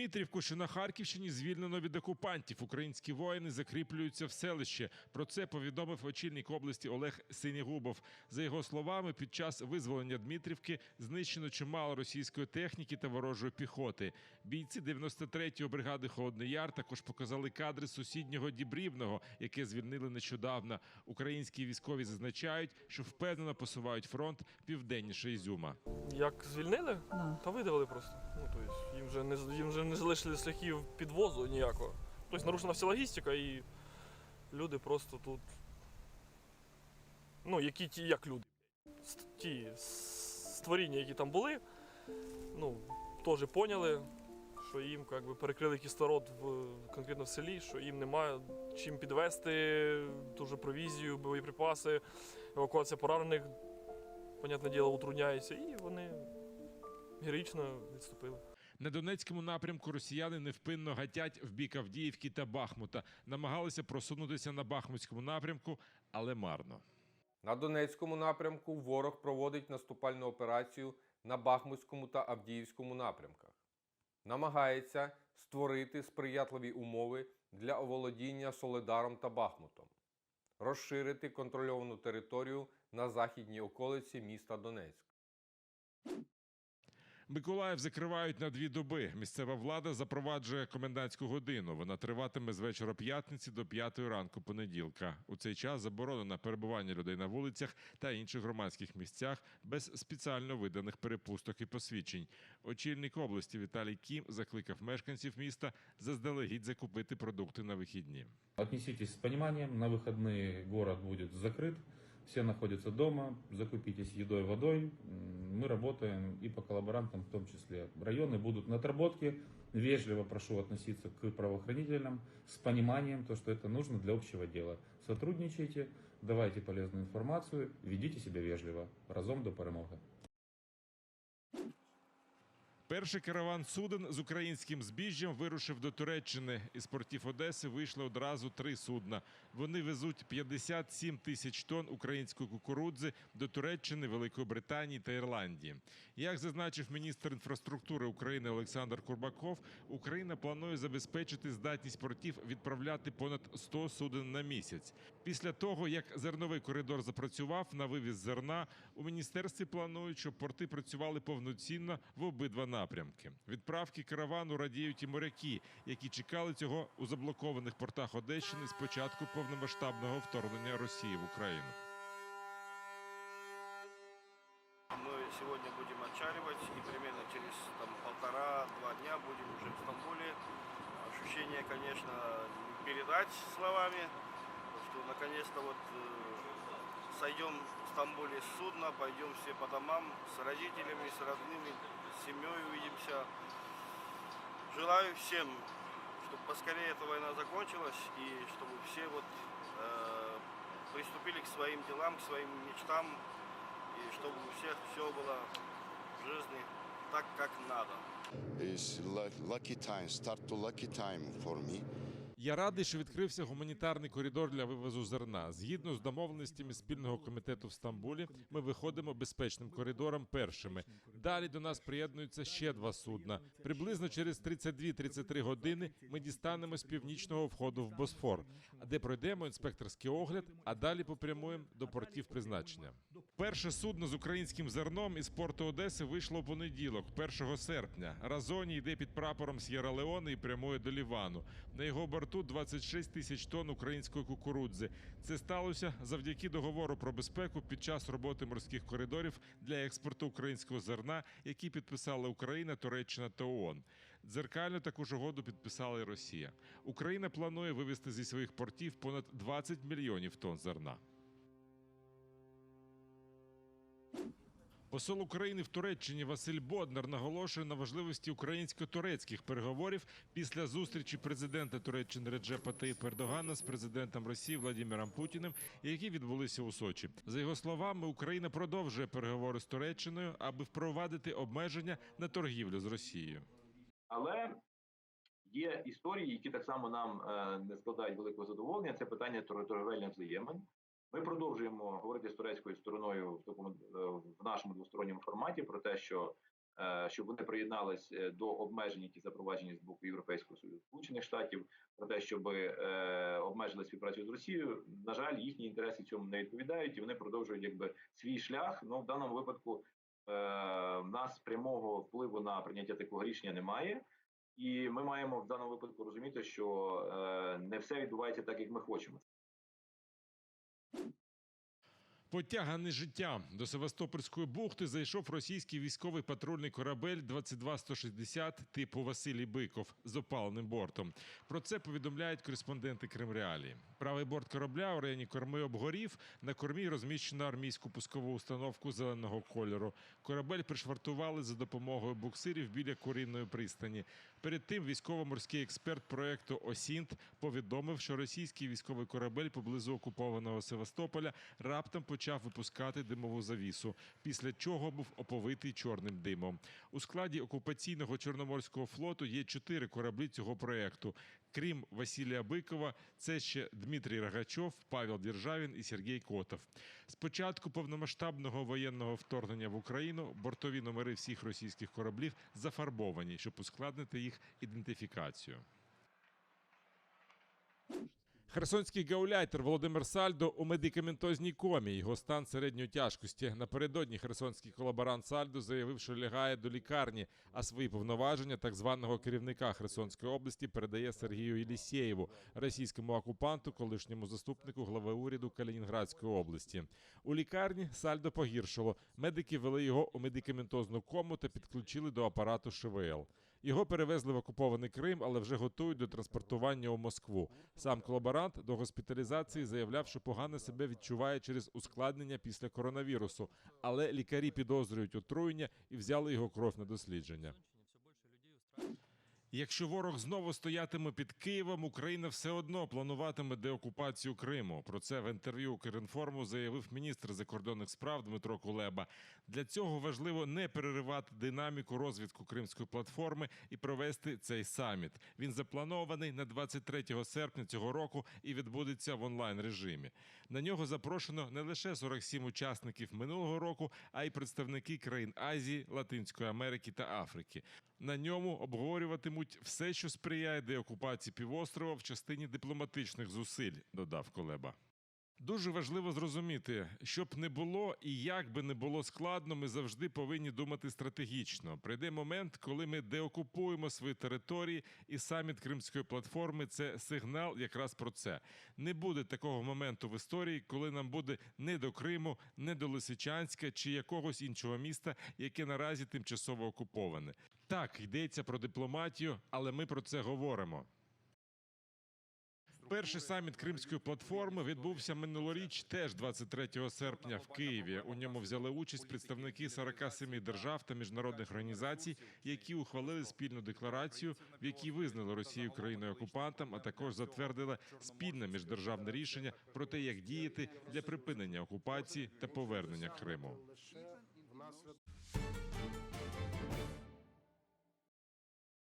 Дмитрівку, що на Харківщині, звільнено від окупантів. Українські воїни закріплюються в селище. Про це повідомив очільник області Олег Синігубов. За його словами, під час визволення Дмитрівки знищено чимало російської техніки та ворожої піхоти. Бійці 93-ї бригади Холодний Яр також показали кадри сусіднього Дібрівного, яке звільнили нещодавно. Українські військові зазначають, що впевнено посувають фронт південніше Ізюма. Як звільнили, Да. та видавили просто. Ну, тобто, їм вже не з- їм вже не залишили шляхів підвозу ніякого. Тобто нарушена вся логістика і люди просто тут. Ну, які ті, як люди. Ті створіння, які там були, ну, теж поняли, що їм як би, перекрили кислород в, конкретно в селі, що їм немає чим підвести, дуже провізію, боєприпаси, евакуація поранених, понятне діло, утрудняється, і вони героїчно відступили. На Донецькому напрямку росіяни невпинно гатять в бік Авдіївки та Бахмута. Намагалися просунутися на Бахмутському напрямку, але марно. На Донецькому напрямку ворог проводить наступальну операцію на Бахмутському та Авдіївському напрямках. Намагається створити сприятливі умови для оволодіння Соледаром та Бахмутом, розширити контрольовану територію на західній околиці міста Донецьк. Миколаїв закривають на дві доби. Місцева влада запроваджує комендантську годину. Вона триватиме з вечора п'ятниці до п'ятої ранку понеділка. У цей час заборонено перебування людей на вулицях та інших громадських місцях без спеціально виданих перепусток і посвідчень. Очільник області Віталій Кім закликав мешканців міста заздалегідь закупити продукти на вихідні. Отнеситесь с пониманием, на выходные город будет закрыт, Все находятся дома, закупитесь едой, водой. Мы работаем и по коллаборантам в том числе. Районы будут на отработке. Вежливо прошу относиться к правоохранителям с пониманием, то, что это нужно для общего дела. Сотрудничайте, давайте полезную информацию, ведите себя вежливо. Разом до перемоги. Перший караван суден з українським збіжжям вирушив до Туреччини. Із портів Одеси вийшли одразу три судна. Вони везуть 57 тисяч тонн української кукурудзи до Туреччини, Великої Британії та Ірландії. Як зазначив міністр інфраструктури України Олександр Курбаков, Україна планує забезпечити здатність портів відправляти понад 100 суден на місяць. Після того, як зерновий коридор запрацював на вивіз зерна, у міністерстві планують, щоб порти працювали повноцінно в обидва напрямки. Відправки каравану радіють і моряки, які чекали цього у заблокованих портах Одещини з початку повномасштабного вторгнення Росії в Україну. Сегодня будем отчаливать и примерно через полтора-два дня будем уже в Стамбуле. Ощущение, конечно, не передать словами, что наконец-то вот э, сойдем в Стамбуле с судна, пойдем все по домам с родителями, с родными, с семьей увидимся. Желаю всем, чтобы поскорее эта война закончилась и чтобы все вот э, приступили к своим делам, к своим мечтам, и чтобы у всех все было в жизни так, как надо. It's lu- lucky time, start to lucky time for me. Я радий, що відкрився гуманітарний коридор для вивозу зерна. Згідно з домовленостями спільного комітету в Стамбулі, ми виходимо безпечним коридором першими. Далі до нас приєднуються ще два судна. Приблизно через 32-33 години ми дістанемо з північного входу в Босфор, де пройдемо інспекторський огляд, а далі попрямуємо до портів призначення. Перше судно з українським зерном із порту Одеси вийшло у понеділок, 1 серпня. Разоні йде під прапором С'єра Леоне і прямує до Лівану. На його борту 26 тисяч тонн української кукурудзи. Це сталося завдяки договору про безпеку під час роботи морських коридорів для експорту українського зерна, які підписали Україна, Туреччина та ООН. Дзеркально таку ж угоду підписала і Росія. Україна планує вивезти зі своїх портів понад 20 мільйонів тонн зерна. Посол України в Туреччині Василь Боднар наголошує на важливості українсько-турецьких переговорів після зустрічі президента Туреччини Реджепа Таїпа Ердогана з президентом Росії Владимиром Путіним, які відбулися у Сочі. За його словами, Україна продовжує переговори з Туреччиною, аби впровадити обмеження на торгівлю з Росією. Але є історії, які так само нам е, не складають великого задоволення. Це питання тор- торговельних взаємин. Ми продовжуємо говорити з турецькою стороною в такому е, в нашому двосторонньому форматі про те, що е, щоб вони приєднались е, до обмежень, які запроваджені з боку Європейського Союзу Сполучених Штатів, про те, щоб обмежили співпрацю з Росією. На жаль, їхні інтереси цьому не відповідають, і вони продовжують якби свій шлях. Ну в даному випадку в нас прямого впливу на прийняття такого рішення немає. І ми маємо в даному випадку розуміти, що не все відбувається так, як ми хочемо. Потяганий життям до Севастопольської бухти зайшов російський військовий патрульний корабель 22160 типу Василій Биков з опаленим бортом. Про це повідомляють кореспонденти Кримреалії. Правий борт корабля у районі корми обгорів. На кормі розміщено армійську пускову установку зеленого кольору. Корабель пришвартували за допомогою буксирів біля курінної пристані. Перед тим військово-морський експерт проекту Осінт повідомив, що російський військовий корабель поблизу окупованого Севастополя раптом почав випускати димову завісу, після чого був оповитий чорним димом. У складі окупаційного чорноморського флоту є чотири кораблі цього проекту. Крім Василія Бикова, це ще Дмитрій Рогачов, Павел Державін і Сергій Котов. З початку повномасштабного воєнного вторгнення в Україну бортові номери всіх російських кораблів зафарбовані, щоб ускладнити їх ідентифікацію. Херсонський гауляйтер Володимир Сальдо у медикаментозній комі. Його стан середньої тяжкості. Напередодні херсонський колаборант Сальдо заявив, що лягає до лікарні, а свої повноваження так званого керівника Херсонської області передає Сергію Єлісєєву, російському окупанту, колишньому заступнику глави уряду Калінінградської області. У лікарні Сальдо погіршило. Медики вели його у медикаментозну кому та підключили до апарату ШВЛ. Його перевезли в окупований Крим, але вже готують до транспортування у Москву. Сам колаборант до госпіталізації заявляв, що погано себе відчуває через ускладнення після коронавірусу, але лікарі підозрюють отруєння і взяли його кров на дослідження. Якщо ворог знову стоятиме під Києвом, Україна все одно плануватиме деокупацію Криму. Про це в інтерв'ю Укрінформу заявив міністр закордонних справ Дмитро Кулеба. Для цього важливо не переривати динаміку розвитку кримської платформи і провести цей саміт. Він запланований на 23 серпня цього року і відбудеться в онлайн режимі. На нього запрошено не лише 47 учасників минулого року, а й представники країн Азії, Латинської Америки та Африки. На ньому обговорюватимуть все, що сприяє деокупації півострова в частині дипломатичних зусиль, додав Колеба. Дуже важливо зрозуміти, щоб не було і як би не було складно, ми завжди повинні думати стратегічно. Прийде момент, коли ми деокупуємо свої території, і саміт Кримської платформи це сигнал якраз про це. Не буде такого моменту в історії, коли нам буде не до Криму, не до Лисичанська чи якогось іншого міста, яке наразі тимчасово окуповане. Так, йдеться про дипломатію, але ми про це говоримо. Перший саміт Кримської платформи відбувся минулоріч, теж 23 серпня в Києві. У ньому взяли участь представники 47 держав та міжнародних організацій, які ухвалили спільну декларацію, в якій визнали Росію країною окупантом, а також затвердили спільне міждержавне рішення про те, як діяти для припинення окупації та повернення Криму.